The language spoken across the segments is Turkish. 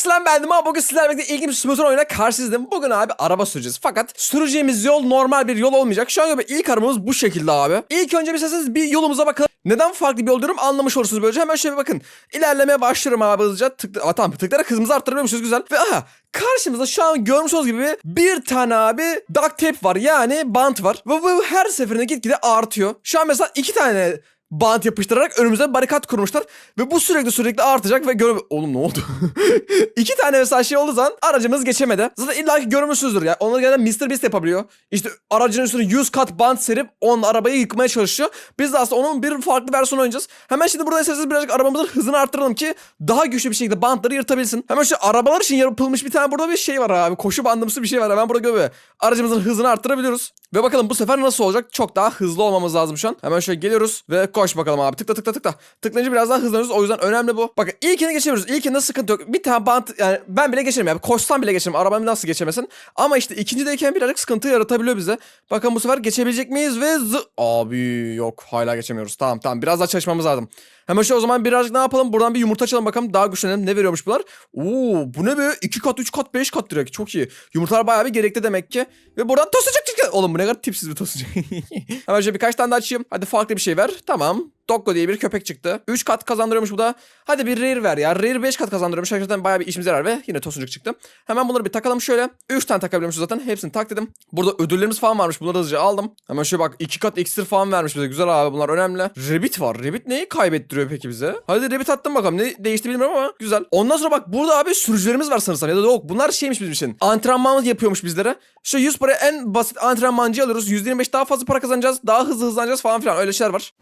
Akslan bendim ama bugün sizlerle birlikte ilginç bir simülatör oyuna karşınızdayım. Bugün abi araba süreceğiz. Fakat süreceğimiz yol normal bir yol olmayacak. Şu an gibi ilk arabamız bu şekilde abi. İlk önce bir sesiniz bir yolumuza bakalım. Neden farklı bir yol diyorum anlamış olursunuz böylece. Hemen şöyle bir bakın. İlerlemeye başlıyorum abi hızlıca. Tıkla, Aa, tamam tıklayarak hızımızı arttırabiliyormuşuz güzel. Ve aha karşımızda şu an görmüş olduğunuz gibi bir tane abi duct tape var. Yani bant var. Ve bu her seferinde gitgide artıyor. Şu an mesela iki tane bant yapıştırarak önümüze barikat kurmuşlar. Ve bu sürekli sürekli artacak ve gör... Oğlum ne oldu? İki tane mesela şey olduğu zaman aracımız geçemedi. Zaten illaki görmüşsünüzdür ya. Onlar genelde Mr. Beast yapabiliyor. İşte aracın üstüne 100 kat bant serip onun arabayı yıkmaya çalışıyor. Biz de aslında onun bir farklı versiyonu oynayacağız. Hemen şimdi burada isterseniz birazcık arabamızın hızını arttıralım ki daha güçlü bir şekilde bantları yırtabilsin. Hemen şu arabalar için yapılmış bir tane burada bir şey var abi. Koşu bandımsı bir şey var. Hemen burada göbe. Aracımızın hızını arttırabiliyoruz. Ve bakalım bu sefer nasıl olacak? Çok daha hızlı olmamız lazım şu an. Hemen şöyle geliyoruz ve koş bakalım abi. Tıkla tıkla tıkla. Tıklayınca biraz daha hızlanıyoruz. O yüzden önemli bu. Bakın ilkini geçemiyoruz. İlkinde sıkıntı yok. Bir tane bant yani ben bile geçerim ya. Koşsam bile geçerim. Arabam nasıl geçemesin. Ama işte ikincideyken birazcık sıkıntı yaratabiliyor bize. Bakın bu sefer geçebilecek miyiz ve zı... Abi yok hala geçemiyoruz. Tamam tamam biraz daha çalışmamız lazım. Hemen şu o zaman birazcık ne yapalım? Buradan bir yumurta açalım bakalım. Daha güçlenelim. Ne veriyormuş bunlar? Oo bu ne be? 2 kat, 3 kat, 5 kat direkt. Çok iyi. Yumurtalar bayağı bir gerekli demek ki. Ve buradan tosucuk çıktı. Oğlum bu ne kadar tipsiz bir tosucuk. Hemen şöyle birkaç tane daha açayım. Hadi farklı bir şey ver. Tamam. Doggo diye bir köpek çıktı. 3 kat kazandırıyormuş bu da. Hadi bir rare ver ya. Rare 5 kat kazandırıyormuş. Hakikaten bayağı bir işimize yarar ve yine tosuncuk çıktı. Hemen bunları bir takalım şöyle. 3 tane takabiliyormuşuz zaten. Hepsini tak dedim. Burada ödüllerimiz falan varmış. Bunları hızlıca aldım. Hemen şöyle bak 2 kat iksir falan vermiş bize. Güzel abi bunlar önemli. Rabbit var. Rabbit neyi kaybettiriyor peki bize? Hadi Rabbit attım bakalım. Ne değişti bilmiyorum ama güzel. Ondan sonra bak burada abi sürücülerimiz var sanırsam. Ya da yok. Bunlar şeymiş bizim için. Antrenman yapıyormuş bizlere. Şu 100 para en basit antrenmancı alıyoruz. %25 daha fazla para kazanacağız. Daha hızlı hızlanacağız falan filan. Öyle şeyler var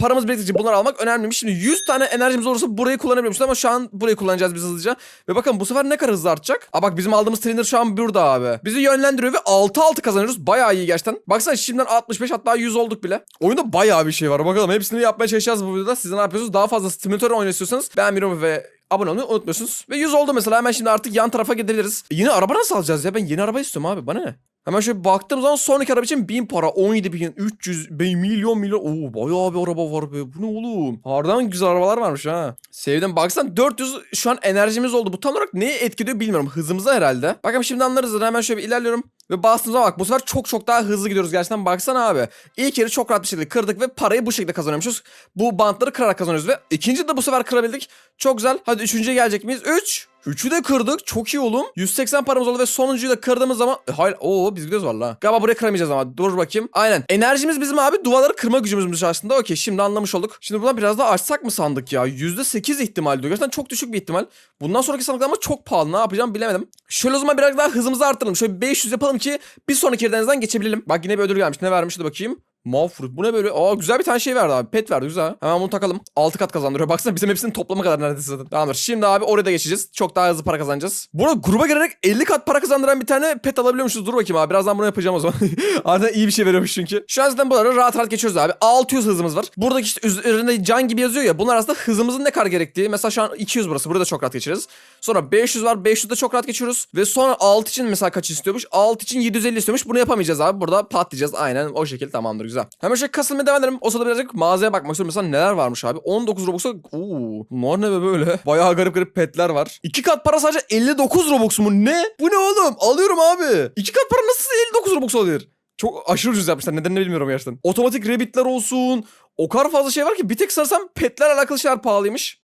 paramız biriktirince bunları almak önemliymiş. Şimdi 100 tane enerjimiz olursa burayı kullanabiliyormuşuz ama şu an burayı kullanacağız biz hızlıca. Ve bakın bu sefer ne kadar hızlı artacak? Aa bak bizim aldığımız trainer şu an burada abi. Bizi yönlendiriyor ve 6-6 kazanıyoruz. Bayağı iyi gerçekten. Baksana şimdiden 65 hatta 100 olduk bile. Oyunda bayağı bir şey var. Bakalım hepsini yapmaya çalışacağız bu videoda. Siz ne yapıyorsunuz? Daha fazla simülatör oynamak istiyorsanız beğenmeyi ve abone olmayı unutmuyorsunuz. Ve 100 oldu mesela hemen şimdi artık yan tarafa gidebiliriz. E, yine araba nasıl alacağız ya? Ben yeni araba istiyorum abi. Bana ne? Hemen şöyle baktığım zaman sonraki araba için 1000 para, 17 bin, 300, bin, milyon milyon. Oo bayağı bir araba var be. Bu ne oğlum? Harbiden güzel arabalar varmış ha. Sevdim. Baksan 400 şu an enerjimiz oldu. Bu tam olarak neye etkiliyor bilmiyorum. Hızımıza herhalde. Bakalım şimdi anlarız. Hemen şöyle bir ilerliyorum. Ve bastığımıza bak bu sefer çok çok daha hızlı gidiyoruz gerçekten baksana abi. İlk yeri çok rahat bir şekilde kırdık ve parayı bu şekilde kazanıyormuşuz. Bu bantları kırarak kazanıyoruz ve ikinci de bu sefer kırabildik. Çok güzel. Hadi üçüncüye gelecek miyiz? 3. Üçü de kırdık. Çok iyi oğlum. 180 paramız oldu ve sonuncuyu da kırdığımız zaman... E, hayır. Oo biz gidiyoruz valla. Galiba buraya kıramayacağız ama. Dur bakayım. Aynen. Enerjimiz bizim abi duvarları kırma gücümüzmüş aslında. Okey şimdi anlamış olduk. Şimdi buna biraz daha açsak mı sandık ya? %8 ihtimal diyor. Gerçekten çok düşük bir ihtimal. Bundan sonraki sandıklar ama çok pahalı. Ne yapacağım bilemedim. Şöyle o zaman biraz daha hızımızı arttıralım. Şöyle 500 yapalım ki bir sonraki yerdenizden geçebilelim. Bak yine bir ödül gelmiş. Ne vermişti bakayım. Mavfruit bu ne böyle? Aa güzel bir tane şey verdi abi. Pet verdi güzel. Hemen bunu takalım. 6 kat kazandırıyor. Baksana bizim hepsinin toplama kadar neredeyse zaten. Tamamdır. Şimdi abi oraya da geçeceğiz. Çok daha hızlı para kazanacağız. Burada gruba girerek 50 kat para kazandıran bir tane pet alabiliyormuşuz. Dur bakayım abi. Birazdan bunu yapacağım o zaman. Ardından iyi bir şey veriyormuş çünkü. Şu an zaten buraları rahat rahat geçiyoruz abi. 600 hızımız var. Buradaki işte üzerinde can gibi yazıyor ya. Bunlar aslında hızımızın ne kadar gerektiği. Mesela şu an 200 burası. Burada çok rahat geçeriz. Sonra 500 var. 500'de çok rahat geçiyoruz. Ve sonra 6 için mesela kaç istiyormuş? 6 için 750 istiyormuş. Bunu yapamayacağız abi. Burada patlayacağız. Aynen o şekilde tamamdır güzel. Hemen şöyle kasılmaya devam edelim. O sırada birazcık mağazaya bakmak istiyorum. Mesela neler varmış abi? 19 Robux'a... Uuu. Ne be böyle? Bayağı garip garip petler var. 2 kat para sadece 59 Robux mu? Ne? Bu ne oğlum? Alıyorum abi. 2 kat para nasıl 59 Robux alır? Çok aşırı ucuz yapmışlar. Nedenini bilmiyorum gerçekten. Otomatik rabbitler olsun. O kadar fazla şey var ki bir tek sanırsam petler alakalı şeyler pahalıymış.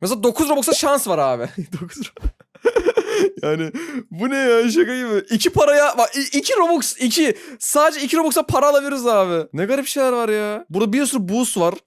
Mesela 9 Robux'a şans var abi. 9 yani bu ne ya şaka gibi. 2 paraya bak 2 Robux 2 sadece 2 Robux'a para alabiliriz abi. Ne garip şeyler var ya. Burada bir sürü boost var.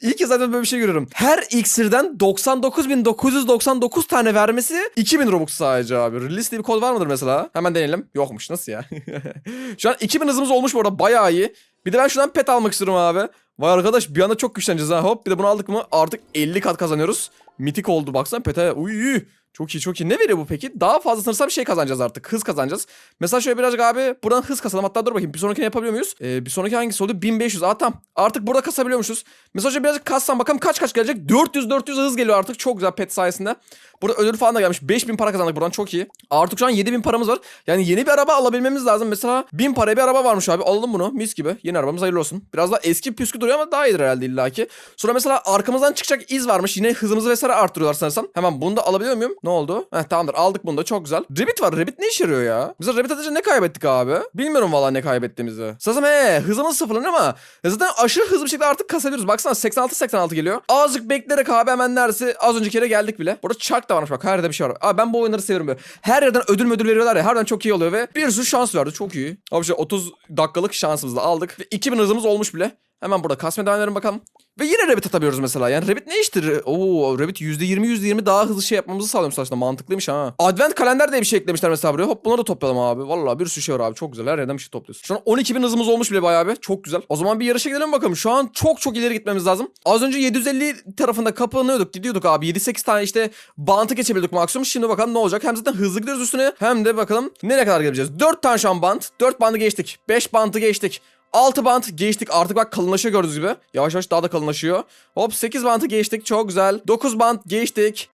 İyi ki zaten böyle bir şey görüyorum. Her iksirden 99.999 tane vermesi 2000 Robux sadece abi. Release diye bir kod var mıdır mesela? Hemen deneyelim. Yokmuş nasıl ya? Şu an 2000 hızımız olmuş bu arada bayağı iyi. Bir de ben şuradan pet almak istiyorum abi. Vay arkadaş bir anda çok güçleneceğiz ha. Hop bir de bunu aldık mı artık 50 kat kazanıyoruz. Mitik oldu baksana pete. Uy Çok iyi çok iyi. Ne veriyor bu peki? Daha fazla sanırsam şey kazanacağız artık. Hız kazanacağız. Mesela şöyle birazcık abi buradan hız kasalım. Hatta dur bakayım bir sonrakini yapabiliyor muyuz? Ee, bir sonraki hangisi oldu? 1500. Aa tamam. Artık burada kasabiliyormuşuz. Mesela şöyle birazcık kassam bakalım kaç kaç gelecek? 400-400 hız geliyor artık. Çok güzel pet sayesinde. Burada ödül falan da gelmiş. 5000 para kazandık buradan çok iyi. Artık şu an 7000 paramız var. Yani yeni bir araba alabilmemiz lazım. Mesela 1000 paraya bir araba varmış abi. Alalım bunu mis gibi. Yeni arabamız hayırlı olsun. Biraz daha eski püskü duruyor ama daha iyidir herhalde illaki. Sonra mesela arkamızdan çıkacak iz varmış. Yine hızımızı vesaire arttırıyorlar sanırsam. Hemen bunu da alabiliyor muyum? Ne oldu? Heh tamamdır aldık bunu da çok güzel. Rabbit var. Rabbit ne işe yarıyor ya? Mesela Rabbit atınca ne kaybettik abi? Bilmiyorum valla ne kaybettiğimizi. Sanırsam he hızımız sıfırlanıyor ama zaten aşırı hızlı bir şekilde artık kasabiliyoruz. Baksana 86-86 geliyor. Azıcık bekleyerek abi hemen neredeyse az önceki yere geldik bile. Burada çark da varmış bak her yerde bir şey var. Abi ben bu oyunları seviyorum böyle. Her yerden ödül müdül veriyorlar ya. Harbiden çok iyi oluyor ve bir sürü şans verdi. Çok iyi. Abi şey 30 dakikalık şansımızı da aldık. Ve 2000 hızımız olmuş bile. Hemen burada kasmaya devam bakalım. Ve yine Rabbit atabiliyoruz mesela. Yani Rabbit ne iştir? Oo Rabbit %20 %20 daha hızlı şey yapmamızı sağlıyormuş aslında. Mantıklıymış ha. Advent kalender diye bir şey eklemişler mesela buraya. Hop bunları da toplayalım abi. Vallahi bir sürü şey var abi. Çok güzel. Her yerden bir şey topluyorsun. Şu an 12.000 hızımız olmuş bile bayağı bir. Çok güzel. O zaman bir yarışa gidelim bakalım. Şu an çok çok ileri gitmemiz lazım. Az önce 750 tarafında kapanıyorduk. Gidiyorduk abi. 7-8 tane işte bantı geçebildik maksimum. Şimdi bakalım ne olacak. Hem zaten hızlı gidiyoruz üstüne. Hem de bakalım nereye kadar gidebileceğiz. 4 tane şu an bant. 4 bandı geçtik. 5 bantı geçtik. 6 bant geçtik artık bak kalınlaşıyor gördüğünüz gibi. Yavaş yavaş daha da kalınlaşıyor. Hop 8 bantı geçtik çok güzel. 9 bant geçtik.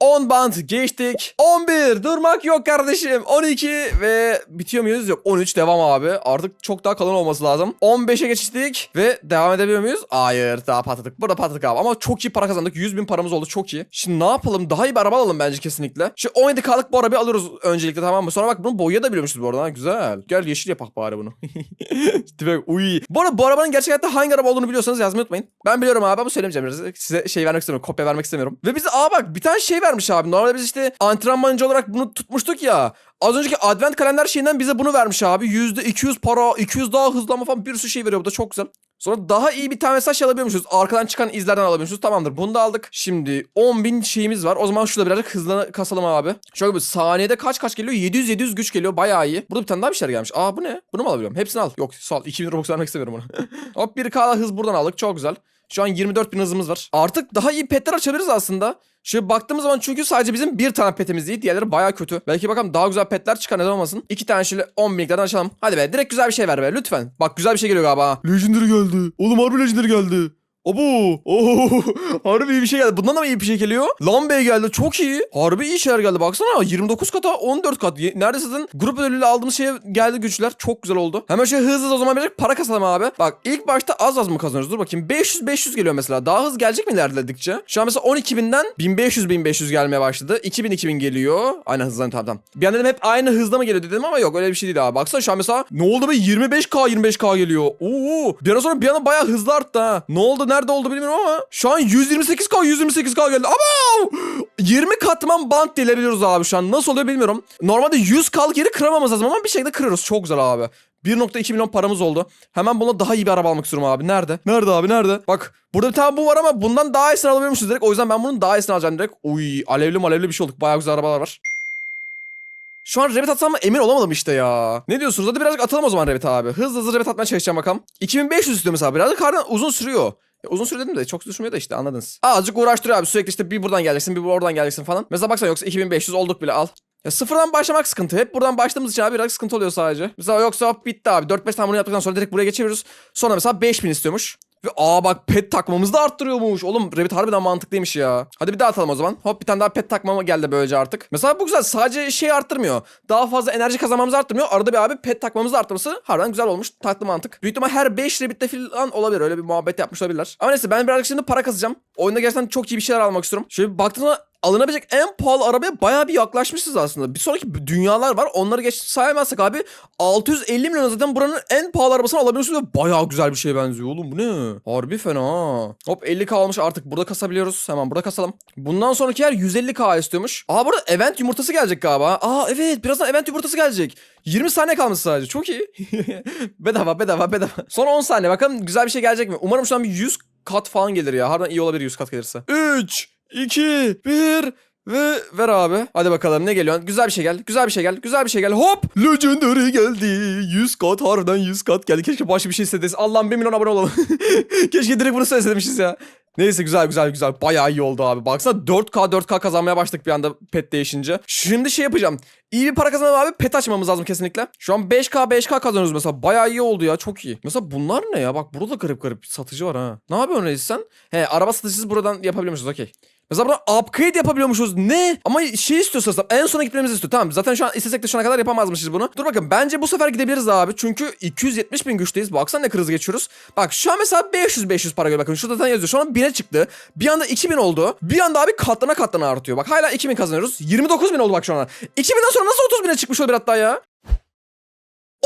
10 bant geçtik. 11 durmak yok kardeşim. 12 ve bitiyor muyuz? Yok 13 devam abi. Artık çok daha kalın olması lazım. 15'e geçtik ve devam edebiliyor muyuz? Hayır daha patladık. Burada patladık abi ama çok iyi para kazandık. 100 bin paramız oldu çok iyi. Şimdi ne yapalım? Daha iyi bir araba alalım bence kesinlikle. Şu 17K'lık bu arabayı alıyoruz öncelikle tamam mı? Sonra bak bunu boyayabiliyormuşuz bu arada. Güzel. Gel yeşil yapak bari bunu. Tipe uy. Bu arada bu arabanın gerçekten hangi araba olduğunu biliyorsanız yazmayı unutmayın. Ben biliyorum abi ama söylemeyeceğim. Size şey vermek istemiyorum. Kopya vermek istemiyorum. Ve bize aa bak bir tane şey vermiş abi. Normalde biz işte antrenmancı olarak bunu tutmuştuk ya. Az önceki advent kalender şeyinden bize bunu vermiş abi. %200 para, 200 daha hızlanma falan bir sürü şey veriyor bu da çok güzel. Sonra daha iyi bir tane mesaj alabiliyormuşuz. Arkadan çıkan izlerden alabiliyormuşuz. Tamamdır bunu da aldık. Şimdi 10.000 şeyimiz var. O zaman şurada birazcık hızlı kasalım abi. Şöyle bir saniyede kaç kaç geliyor? 700-700 güç geliyor. Bayağı iyi. Burada bir tane daha bir şeyler gelmiş. Aa bu ne? Bunu mu alabiliyorum? Hepsini al. Yok sağ ol. 2000 Robux vermek istemiyorum bunu. Hop 1K hız buradan aldık. Çok güzel. Şu an 24 bin hızımız var. Artık daha iyi petler açabiliriz aslında. Şöyle baktığımız zaman çünkü sadece bizim bir tane petimiz değil. Diğerleri baya kötü. Belki bakalım daha güzel petler çıkar neden olmasın. İki tane şöyle 10 binliklerden açalım. Hadi be direkt güzel bir şey ver be lütfen. Bak güzel bir şey geliyor galiba. Legendary geldi. Oğlum harbi Legendary geldi. Abo. Oo. Harbi iyi bir şey geldi. Bundan da mı iyi bir şey geliyor? Lambe geldi. Çok iyi. Harbi iyi şeyler geldi. Baksana 29 kata 14 kat. Neredeyse zaten grup ödülüyle aldığımız şeye geldi güçler. Çok güzel oldu. Hemen şöyle hızlı hızlı o zaman birazcık para kasalım abi. Bak ilk başta az az mı kazanıyoruz? Dur bakayım. 500 500 geliyor mesela. Daha hız gelecek mi ilerledikçe? Şu an mesela 12.000'den 1500 1500 gelmeye başladı. 2000 2000 geliyor. Aynı hızdan tamam tamam. Bir an dedim hep aynı hızda mı geliyor dedim ama yok öyle bir şey değil abi. Baksana şu an mesela ne oldu be 25k 25k geliyor. Oo. Bir ara sonra bir anda bayağı hızlı arttı ha. Ne oldu nerede oldu bilmiyorum ama şu an 128k 128k geldi. Ama 20 katman bant dilebiliyoruz abi şu an. Nasıl oluyor bilmiyorum. Normalde 100 kal yeri kıramamız lazım ama bir şekilde kırıyoruz. Çok güzel abi. 1.2 milyon paramız oldu. Hemen buna daha iyi bir araba almak istiyorum abi. Nerede? Nerede abi nerede? Bak burada bir tane bu var ama bundan daha iyisini alabiliyormuşuz direkt. O yüzden ben bunun daha iyisini alacağım direkt. Uy alevli malevli bir şey olduk. Bayağı güzel arabalar var. Şu an Rabbit atsam mı emin olamadım işte ya. Ne diyorsunuz? Hadi birazcık atalım o zaman Rabbit abi. Hızlı hızlı Rabbit atmaya çalışacağım bakalım. 2500 istiyor mesela. Birazcık harbiden uzun sürüyor. Ya uzun süre dedim de çok sürmüyor da işte anladınız. Azıcık uğraştırıyor abi sürekli işte bir buradan geleceksin bir oradan geleceksin falan. Mesela baksana yoksa 2500 olduk bile al. Ya sıfırdan başlamak sıkıntı. Hep buradan başladığımız için abi biraz sıkıntı oluyor sadece. Mesela yoksa bitti abi. 4-5 tane bunu yaptıktan sonra direkt buraya geçiyoruz. Sonra mesela 5000 istiyormuş. Ve aa bak pet takmamızı da arttırıyormuş. Oğlum Rabbit harbiden mantıklıymış ya. Hadi bir daha atalım o zaman. Hop bir tane daha pet takmama geldi böylece artık. Mesela bu güzel. Sadece şey arttırmıyor. Daha fazla enerji kazanmamızı arttırmıyor. Arada bir abi pet takmamızı da arttırması harbiden güzel olmuş. Tatlı mantık. Büyük ihtimal her 5 Rabbit'te falan olabilir. Öyle bir muhabbet yapmış olabilirler. Ama neyse ben birazcık şimdi para kasacağım. Oyunda gerçekten çok iyi bir şeyler almak istiyorum. Şöyle bir baktığımda alınabilecek en pahalı arabaya bayağı bir yaklaşmışız aslında. Bir sonraki dünyalar var. Onları geç saymazsak abi 650 milyon zaten buranın en pahalı arabasını alabiliyorsunuz ve bayağı güzel bir şeye benziyor oğlum bu ne? Harbi fena. Hop 50k almış artık burada kasabiliyoruz. Hemen burada kasalım. Bundan sonraki yer 150k istiyormuş. Aa burada event yumurtası gelecek galiba. Aa evet birazdan event yumurtası gelecek. 20 saniye kalmış sadece. Çok iyi. bedava bedava bedava. Son 10 saniye bakalım güzel bir şey gelecek mi? Umarım şu an bir 100 kat falan gelir ya. Harbiden iyi olabilir 100 kat gelirse. 3 2 1 ve ver abi. Hadi bakalım ne geliyor? Güzel bir şey gel. Güzel bir şey gel. Güzel bir şey gel. Hop! Legendary geldi. 100 kat harbiden 100 kat geldi. Keşke başka bir şey istedeyiz. Allah'ım 1 milyon abone olalım. Keşke direkt bunu söylesemişiz ya. Neyse güzel güzel güzel. Bayağı iyi oldu abi. Baksana 4K 4K kazanmaya başladık bir anda pet değişince. Şimdi şey yapacağım. İyi bir para kazanalım abi. Pet açmamız lazım kesinlikle. Şu an 5K 5K kazanıyoruz mesela. Bayağı iyi oldu ya. Çok iyi. Mesela bunlar ne ya? Bak burada garip garip satıcı var ha. Ne yapıyorsun reis sen? He araba satıcısı buradan yapabiliyormuşuz. Okey. Mesela buna upgrade yapabiliyormuşuz. Ne? Ama şey istiyorsa en sona gitmemizi istiyor. Tamam zaten şu an istesek de şu ana kadar yapamazmışız bunu. Dur bakın bence bu sefer gidebiliriz abi. Çünkü 270 bin güçteyiz. Baksana ne hızlı geçiyoruz. Bak şu an mesela 500-500 para göre bakın. Şurada zaten yazıyor. Şu an 1000'e çıktı. Bir anda 2000 oldu. Bir anda abi katlana katlana artıyor. Bak hala 2000 kazanıyoruz. 29 bin oldu bak şu an. 2000'den sonra nasıl 30 bine çıkmış olabilir hatta ya?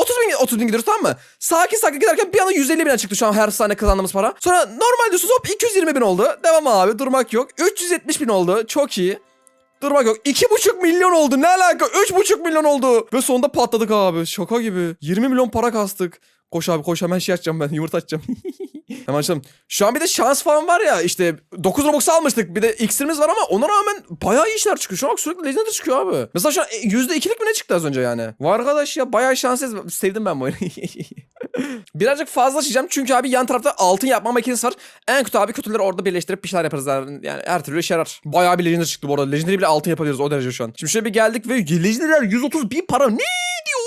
30 bin, 30 bin gidiyoruz tamam mı? Sakin sakin giderken bir anda 150 bine çıktı şu an her saniye kazandığımız para. Sonra normal diyorsunuz hop 220 bin oldu. Devam abi durmak yok. 370 bin oldu. Çok iyi. Durmak yok. 2,5 milyon oldu. Ne alaka? 3,5 milyon oldu. Ve sonunda patladık abi. Şaka gibi. 20 milyon para kastık. Koş abi koş hemen şey açacağım ben. Yumurta açacağım. hemen açalım. Şu an bir de şans falan var ya. işte 9 Robux almıştık. Bir de iksirimiz var ama ona rağmen bayağı iyi işler çıkıyor. Şu an bak sürekli Legendary çıkıyor abi. Mesela şu an %2'lik mi ne çıktı az önce yani? Vay arkadaş ya bayağı şanssız. Sevdim ben bu oyunu. Birazcık fazla açacağım çünkü abi yan tarafta altın yapma makinesi var. En kötü abi kötüleri orada birleştirip bir şeyler yaparız. Yani her türlü işe yarar. Bayağı bir Legendary çıktı bu arada. Legendary bile altın yapabiliriz o derece şu an. Şimdi şöyle bir geldik ve Legendary'ler 130 bin para. Ne diyor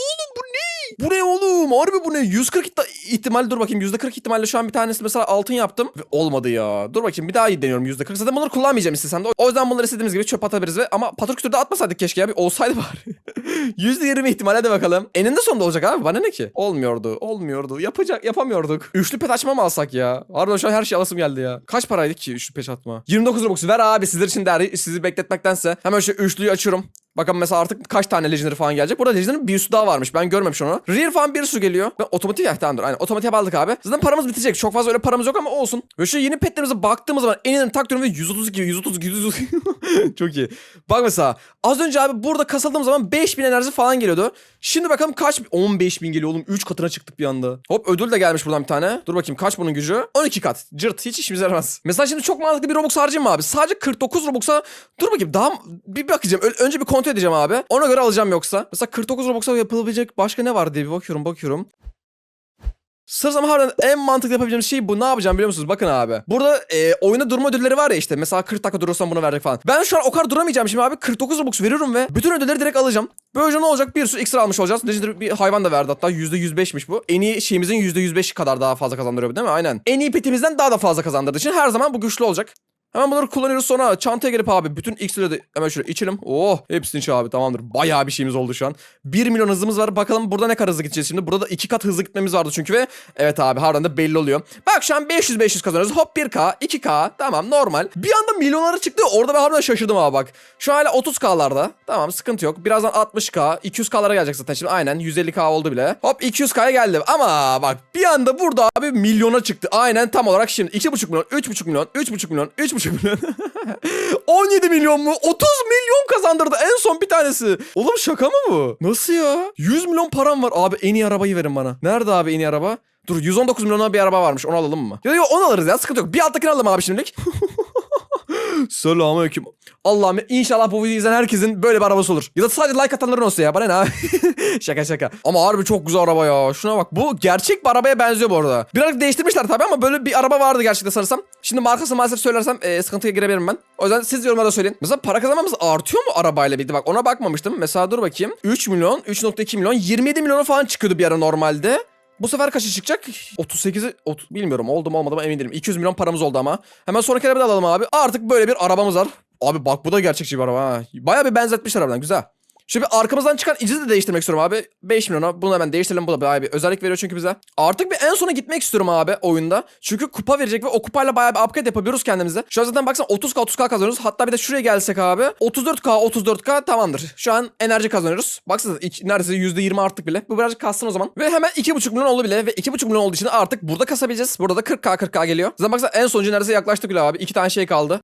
bu ne? Oğlum? Harbi bu ne? 140 ihti- ihtimal dur bakayım. %40 ihtimalle şu an bir tanesi mesela altın yaptım. Ve olmadı ya. Dur bakayım bir daha iyi deniyorum %40. Zaten bunları kullanmayacağım istesem de. O yüzden bunları istediğimiz gibi çöp atabiliriz ve ama patır kütürde atmasaydık keşke ya. Bir olsaydı bari. %20 ihtimal hadi bakalım. Eninde sonunda olacak abi. Bana ne ki? Olmuyordu. Olmuyordu. Yapacak yapamıyorduk. Üçlü pet açma mı alsak ya? Harbiden şu an her şey alasım geldi ya. Kaç paraydı ki üçlü pet atma? 29 Robux. Ver abi sizler için değerli. Sizi bekletmektense. Hemen şu üçlüyü açıyorum. Bakın mesela artık kaç tane Legendary falan gelecek. Burada Legendary'nin bir üstü daha varmış. Ben görmemiş onu. Rare falan bir sürü geliyor. Ben otomatik ya tamam dur. Aynen otomatik aldık abi. Zaten paramız bitecek. Çok fazla öyle paramız yok ama olsun. Ve şu yeni petlerimize baktığımız zaman en yeni taktıyorum ve 132, 132, 132. Çok iyi. Bak mesela az önce abi burada kasıldığım zaman 5000 enerji falan geliyordu. Şimdi bakalım kaç 15 bin geliyor oğlum. 3 katına çıktık bir anda. Hop ödül de gelmiş buradan bir tane. Dur bakayım kaç bunun gücü? 12 kat. Cırt hiç işimize yaramaz. Mesela şimdi çok mantıklı bir Robux harcayayım abi? Sadece 49 Robux'a dur bakayım daha bir bakacağım. Ö- önce bir kontrol edeceğim abi. Ona göre alacağım yoksa. Mesela 49 Robux'a yapılabilecek başka ne var diye bir bakıyorum bakıyorum. Sırsam harbiden en mantıklı yapabileceğim şey bu. Ne yapacağım biliyor musunuz? Bakın abi. Burada e, oyunda durma ödülleri var ya işte. Mesela 40 dakika durursam bunu verecek falan. Ben şu an o kadar duramayacağım şimdi abi. 49 Robux veriyorum ve bütün ödülleri direkt alacağım. Böylece ne olacak? Bir sürü ekstra almış olacağız. Legendary bir hayvan da verdi hatta. %105'miş bu. En iyi şeyimizin %105 kadar daha fazla kazandırıyor değil mi? Aynen. En iyi petimizden daha da fazla kazandırdığı için her zaman bu güçlü olacak. Hemen bunları kullanıyoruz sonra çantaya girip abi bütün iksirleri de hemen şöyle içelim. Oh hepsini iç abi tamamdır. Bayağı bir şeyimiz oldu şu an. 1 milyon hızımız var. Bakalım burada ne kadar hızlı gideceğiz şimdi. Burada da 2 kat hızlı gitmemiz vardı çünkü ve evet abi harbiden de belli oluyor. Bak şu an 500-500 kazanıyoruz. Hop 1K, 2K tamam normal. Bir anda milyonlara çıktı. Orada ben harbiden şaşırdım abi bak. Şu an hala 30K'larda. Tamam sıkıntı yok. Birazdan 60K, 200K'lara gelecek zaten şimdi. Aynen 150K oldu bile. Hop 200K'ya geldi. Ama bak bir anda burada abi milyona çıktı. Aynen tam olarak şimdi 2,5 milyon, 3,5 milyon, 3,5 milyon, 3,5 milyon. 17 milyon mu? 30 milyon kazandırdı en son bir tanesi. Oğlum şaka mı bu? Nasıl ya? 100 milyon param var. Abi en iyi arabayı verin bana. Nerede abi en iyi araba? Dur 119 milyona bir araba varmış. Onu alalım mı? Yok yok onu alırız ya. Sıkıntı yok. Bir alttakini alalım abi şimdilik. Selamünaleyküm. Allah'ım inşallah bu videoyu izleyen herkesin böyle bir arabası olur. Ya da sadece like atanların olsun ya. Bana ne abi? şaka şaka. Ama harbi çok güzel araba ya. Şuna bak. Bu gerçek bir arabaya benziyor bu arada. Birazcık değiştirmişler tabii ama böyle bir araba vardı gerçekten sanırsam. Şimdi markasını maalesef söylersem e, sıkıntıya girebilirim ben. O yüzden siz yorumlarda söyleyin. Mesela para kazanmamız artıyor mu arabayla birlikte? Bak ona bakmamıştım. Mesela dur bakayım. 3 milyon, 3.2 milyon, 27 milyona falan çıkıyordu bir ara normalde. Bu sefer kaça çıkacak? 38'i ot- bilmiyorum oldu mu olmadı mı emin değilim. 200 milyon paramız oldu ama. Hemen sonraki arabayı da alalım abi. Artık böyle bir arabamız var. Abi bak bu da gerçekçi bir araba ha. Baya bir benzetmişler arabadan güzel. Şimdi arkamızdan çıkan izi de değiştirmek istiyorum abi. 5 milyona bunu hemen değiştirelim. Bu da bayağı bir özellik veriyor çünkü bize. Artık bir en sona gitmek istiyorum abi oyunda. Çünkü kupa verecek ve o kupayla bayağı bir upgrade yapabiliyoruz kendimize. Şu an zaten baksana 30k 30k kazanıyoruz. Hatta bir de şuraya gelsek abi. 34k 34k tamamdır. Şu an enerji kazanıyoruz. Baksana iç- neredeyse %20 arttık bile. Bu birazcık kastın o zaman. Ve hemen 2,5 milyon oldu bile. Ve 2,5 milyon olduğu için artık burada kasabileceğiz. Burada da 40k 40k geliyor. Zaten baksana en sonucu neredeyse yaklaştık bile abi. İki tane şey kaldı.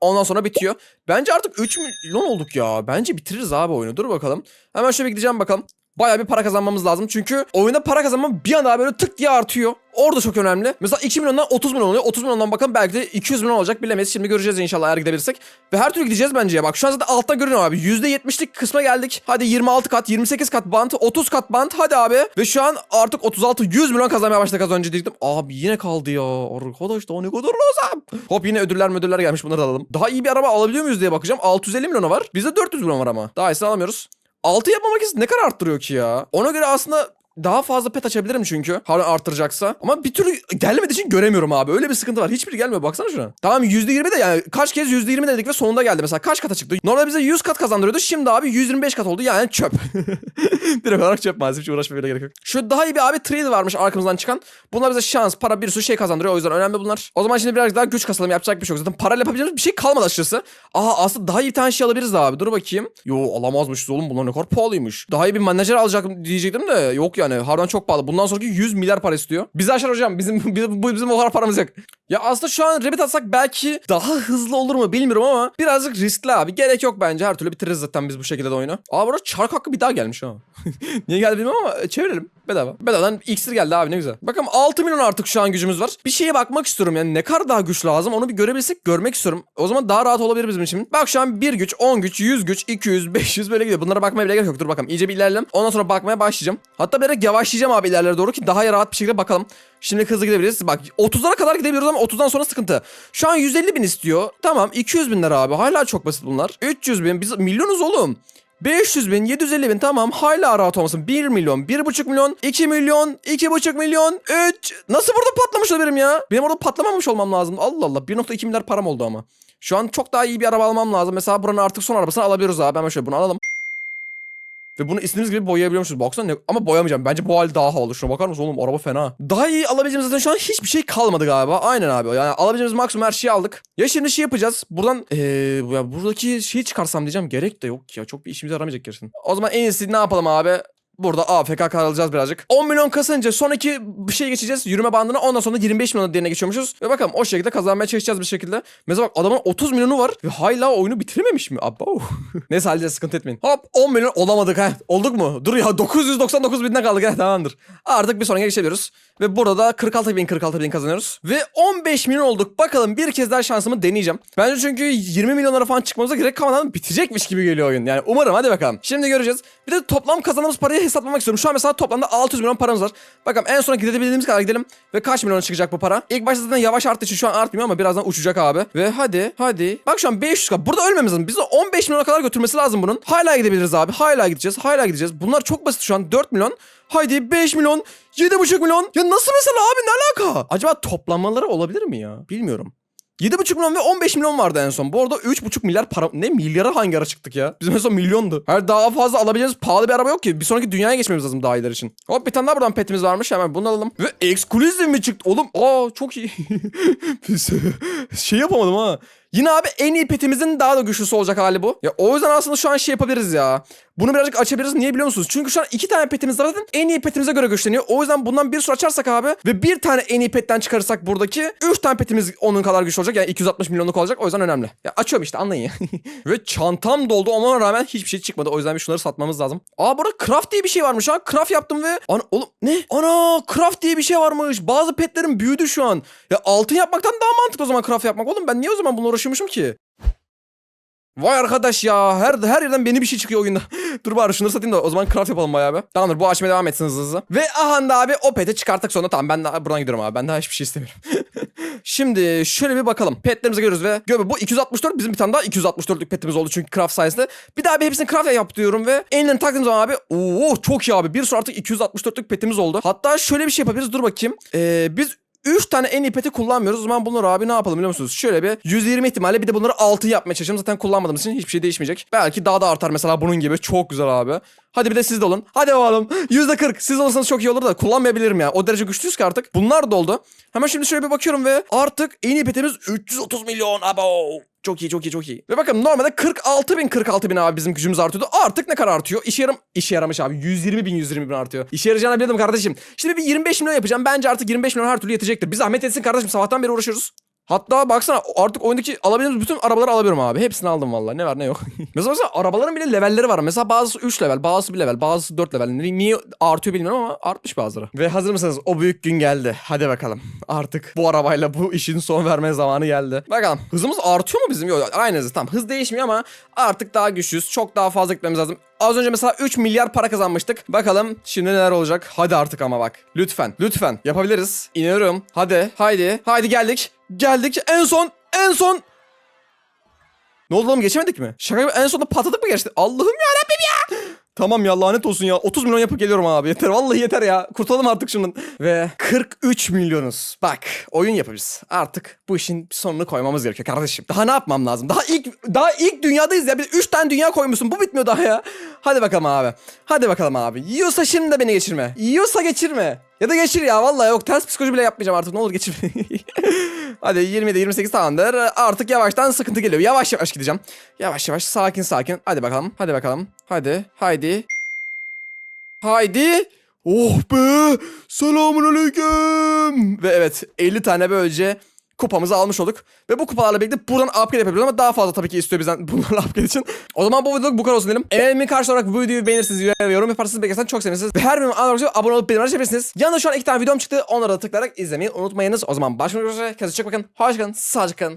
Ondan sonra bitiyor. Bence artık 3 milyon olduk ya. Bence bitiririz abi oyunu. Dur bakalım. Hemen şöyle gideceğim bakalım. Bayağı bir para kazanmamız lazım. Çünkü oyunda para kazanmam bir anda böyle tık diye artıyor. Orada çok önemli. Mesela 2 milyondan 30 milyon oluyor. 30 milyondan bakın belki de 200 milyon olacak bilemeyiz. Şimdi göreceğiz inşallah eğer gidebilirsek. Ve her türlü gideceğiz bence ya. Bak şu an zaten altta görünüyor abi. %70'lik kısma geldik. Hadi 26 kat, 28 kat bant, 30 kat bant. Hadi abi. Ve şu an artık 36 100 milyon kazanmaya başladık az önce diyecektim. Abi yine kaldı ya. Arkadaş daha ne kadar lazım. Hop yine ödüller müdürler gelmiş bunları da alalım. Daha iyi bir araba alabiliyor muyuz diye bakacağım. 650 milyona var. Bizde 400 milyon var ama. Daha iyisini alamıyoruz. 6 yapmamak için ne kadar arttırıyor ki ya? Ona göre aslında daha fazla pet açabilirim çünkü. Harbiden arttıracaksa. Ama bir türlü gelmediği için göremiyorum abi. Öyle bir sıkıntı var. Hiçbiri gelmiyor. Baksana şuna. Tamam %20 de yani kaç kez %20 dedik ve sonunda geldi. Mesela kaç kata çıktı? Normalde bize 100 kat kazandırıyordu. Şimdi abi 125 kat oldu. Yani çöp. Direkt olarak çöp maalesef. Hiç uğraşmaya bile gerek yok. Şu daha iyi bir abi trade varmış arkamızdan çıkan. Bunlar bize şans, para bir sürü şey kazandırıyor. O yüzden önemli bunlar. O zaman şimdi birazcık daha güç kasalım. Yapacak bir şey yok. Zaten parayla yapabileceğimiz bir şey kalmadı açıkçası. Aha aslında daha iyi bir tane şey alabiliriz abi. Dur bakayım. Yo alamazmışız oğlum. Bunlar ne kadar pahalıymış. Daha iyi bir menajer alacaktım diyecektim de yok yani. Harbiden çok pahalı. Bundan sonraki 100 milyar para istiyor. Bizi aşar hocam. Bizim, bizim, bizim o kadar paramız yok. Ya aslında şu an rabbit atsak belki daha hızlı olur mu bilmiyorum ama birazcık riskli abi. Gerek yok bence. Her türlü bitiririz zaten biz bu şekilde de oyunu. Aa burada çark hakkı bir daha gelmiş ha. Niye geldi bilmiyorum ama e, çevirelim. Bedava. Bedavadan iksir geldi abi ne güzel. Bakalım 6 milyon artık şu an gücümüz var. Bir şeye bakmak istiyorum yani ne kadar daha güç lazım onu bir görebilsek görmek istiyorum. O zaman daha rahat olabilir bizim için. Bak şu an 1 güç, 10 güç, 100 güç, 200, 500 böyle gidiyor. Bunlara bakmaya bile gerek yok. Dur bakalım iyice bir ilerleyelim. Ondan sonra bakmaya başlayacağım. Hatta birazcık yavaşlayacağım abi ilerlere doğru ki daha rahat bir şekilde bakalım. Şimdi hızlı gidebiliriz. Bak 30'lara kadar gidebiliyoruz ama 30'dan sonra sıkıntı. Şu an 150 bin istiyor. Tamam 200 bin lira abi. Hala çok basit bunlar. 300 bin. Biz milyonuz oğlum. 500 bin, 750 bin tamam hala rahat olmasın. 1 milyon, 1,5 milyon, 2 milyon, 2,5 milyon, 3. Nasıl burada patlamış olabilirim ya? Benim orada patlamamış olmam lazım. Allah Allah 1.2 milyar param oldu ama. Şu an çok daha iyi bir araba almam lazım. Mesela buranın artık son arabasını alabiliyoruz abi. Hemen şöyle bunu alalım. Ve bunu istediğimiz gibi boyayabiliyormuşuz. Baksana ne... Ama boyamayacağım. Bence bu hal daha havalı. Şuna bakar mısın oğlum? Araba fena. Daha iyi alabileceğimiz zaten şu an hiçbir şey kalmadı galiba. Aynen abi. Yani alabileceğimiz maksimum her şeyi aldık. Ya şimdi şey yapacağız. Buradan ee, ya buradaki şeyi çıkarsam diyeceğim. Gerek de yok ya. Çok bir işimize yaramayacak gerçekten. O zaman en iyisi ne yapalım abi? Burada AFK kalacağız birazcık. 10 milyon kasınca sonraki bir şey geçeceğiz. Yürüme bandına ondan sonra 25 milyon diğerine geçiyormuşuz. Ve bakalım o şekilde kazanmaya çalışacağız bir şekilde. Mesela bak adamın 30 milyonu var ve hala oyunu bitirmemiş mi? Abo. Neyse halledeceğiz sıkıntı etmeyin. Hop 10 milyon olamadık ha. Olduk mu? Dur ya 999 binden kaldık ha tamamdır. Artık bir sonraki geçebiliyoruz. Ve burada da 46 bin 46 bin kazanıyoruz. Ve 15 milyon olduk. Bakalım bir kez daha şansımı deneyeceğim. Bence çünkü 20 milyonlara falan çıkmamıza gerek kalmadan bitecekmiş gibi geliyor oyun. Yani umarım hadi bakalım. Şimdi göreceğiz. Bir de toplam kazandığımız parayı hesaplamak istiyorum. Şu an mesela toplamda 600 milyon paramız var. Bakalım en sona gidebildiğimiz kadar gidelim. Ve kaç milyon çıkacak bu para? İlk başta zaten yavaş arttığı için şu an artmıyor ama birazdan uçacak abi. Ve hadi hadi. Bak şu an 500 k. Burada ölmemiz lazım. Bizi 15 milyona kadar götürmesi lazım bunun. Hala gidebiliriz abi. Hala gideceğiz. Hala gideceğiz. Bunlar çok basit şu an. 4 milyon. Haydi 5 milyon. 7,5 milyon. Ya nasıl mesela abi ne alaka? Acaba toplanmaları olabilir mi ya? Bilmiyorum. 7,5 milyon ve 15 milyon vardı en son. Bu arada 3,5 milyar para... Ne milyara hangi ara çıktık ya? Bizim en son milyondu. Her daha fazla alabileceğimiz pahalı bir araba yok ki. Bir sonraki dünyaya geçmemiz lazım daha iyiler için. Hop bir tane daha buradan petimiz varmış. Hemen bunu alalım. Ve exclusive mi çıktı? Oğlum aa çok iyi. şey yapamadım ha. Yine abi en iyi petimizin daha da güçlüsü olacak hali bu. Ya o yüzden aslında şu an şey yapabiliriz ya. Bunu birazcık açabiliriz. Niye biliyor musunuz? Çünkü şu an iki tane petimiz zaten en iyi petimize göre güçleniyor. O yüzden bundan bir sürü açarsak abi ve bir tane en iyi petten çıkarırsak buradaki üç tane petimiz onun kadar güçlü olacak. Yani 260 milyonluk olacak. O yüzden önemli. Ya açıyorum işte anlayın ve çantam doldu ama rağmen hiçbir şey çıkmadı. O yüzden bir şunları satmamız lazım. Aa burada craft diye bir şey varmış ha. Craft yaptım ve ana oğlum ne? Ana craft diye bir şey varmış. Bazı petlerim büyüdü şu an. Ya altın yapmaktan daha mantıklı o zaman craft yapmak. Oğlum ben niye o zaman bununla uğraşıyormuşum ki? Vay arkadaş ya her her yerden beni bir şey çıkıyor oyunda. Dur bari şunları satayım da o zaman craft yapalım bayağı be. Tamamdır bu açmaya devam etsin hızlı hızlı. Ve aha da abi o peti çıkarttık sonra tamam ben daha buradan gidiyorum abi. Ben daha hiçbir şey istemiyorum. Şimdi şöyle bir bakalım. Petlerimize görüyoruz ve göbe bu 264 bizim bir tane daha 264'lük petimiz oldu çünkü craft sayesinde. Bir daha bir hepsini craft yap diyorum ve elinden taktığım zaman abi ooo çok iyi abi. Bir sürü artık 264'lük petimiz oldu. Hatta şöyle bir şey yapabiliriz dur bakayım. Ee, biz 3 tane en iyi peti kullanmıyoruz. O zaman bunları abi ne yapalım biliyor musunuz? Şöyle bir 120 ihtimalle bir de bunları 6 yapmaya çalışalım. Zaten kullanmadığımız için hiçbir şey değişmeyecek. Belki daha da artar mesela bunun gibi. Çok güzel abi. Hadi bir de siz de olun. Hadi oğlum. %40. Siz olursanız çok iyi olur da kullanmayabilirim ya. O derece güçlüyüz ki artık. Bunlar da oldu. Hemen şimdi şöyle bir bakıyorum ve artık en iyi petimiz 330 milyon. Abo. Çok iyi çok iyi çok iyi. Ve bakın normalde 46 bin 46 bin abi bizim gücümüz artıyordu. Artık ne kadar artıyor? İşe yaram işe yaramış abi. 120 bin 120 bin artıyor. İşe yarayacağını biliyordum kardeşim. Şimdi bir 25 milyon yapacağım. Bence artık 25 milyon her türlü yetecektir. Bir zahmet etsin kardeşim. Sabahtan beri uğraşıyoruz. Hatta baksana artık oyundaki alabildiğimiz bütün arabaları alabiliyorum abi. Hepsini aldım vallahi. Ne var ne yok. mesela mesela arabaların bile levelleri var. Mesela bazısı 3 level, bazısı 1 level, bazısı 4 level. Ni- Niye artıyor bilmiyorum ama artmış bazıları. Ve hazır mısınız? O büyük gün geldi. Hadi bakalım. Artık bu arabayla bu işin son verme zamanı geldi. Bakalım. Hızımız artıyor mu bizim? Yok aynı hız. Tamam hız değişmiyor ama artık daha güçlüyüz. Çok daha fazla gitmemiz lazım. Az önce mesela 3 milyar para kazanmıştık. Bakalım şimdi neler olacak. Hadi artık ama bak. Lütfen. Lütfen. Yapabiliriz. İniyorum. Hadi. Haydi. Haydi geldik. Geldik. En son. En son. Ne oldu oğlum geçemedik mi? Şaka gibi en sonunda patladık mı geçti? Allah'ım ya Rabbim ya. Tamam ya lanet olsun ya. 30 milyon yapıp geliyorum abi. Yeter vallahi yeter ya. Kurtulalım artık şunun. Ve 43 milyonuz. Bak oyun yapacağız. Artık bu işin sonunu koymamız gerekiyor kardeşim. Daha ne yapmam lazım? Daha ilk daha ilk dünyadayız ya. Bir 3 tane dünya koymuşsun. Bu bitmiyor daha ya. Hadi bakalım abi. Hadi bakalım abi. Yiyorsa şimdi de beni geçirme. Yiyorsa geçirme. Ya da geçir ya vallahi yok ters psikoloji bile yapmayacağım artık ne olur geçir. Hadi 27 28 tamamdır. Artık yavaştan sıkıntı geliyor. Yavaş yavaş gideceğim. Yavaş yavaş sakin sakin. Hadi bakalım. Hadi bakalım. Hadi. Haydi. Haydi. Oh be. Selamun aleyküm. Ve evet 50 tane böylece kupamızı almış olduk. Ve bu kupalarla birlikte buradan upgrade yapabiliyoruz ama daha fazla tabii ki istiyor bizden bunlarla upgrade için. O zaman bu videoluk bu kadar olsun diyelim. Emeğimin karşı olarak bu videoyu beğenirsiniz, yorum yaparsanız beğenirseniz çok sevinirsiniz. Ve her bölüm anlamak abone olup bildirimleri açabilirsiniz. Yanında şu an iki tane videom çıktı. Onlara da tıklayarak izlemeyi unutmayınız. O zaman başlamak üzere. Kendinize çok bakın. Hoşçakalın. Sağlıcakla.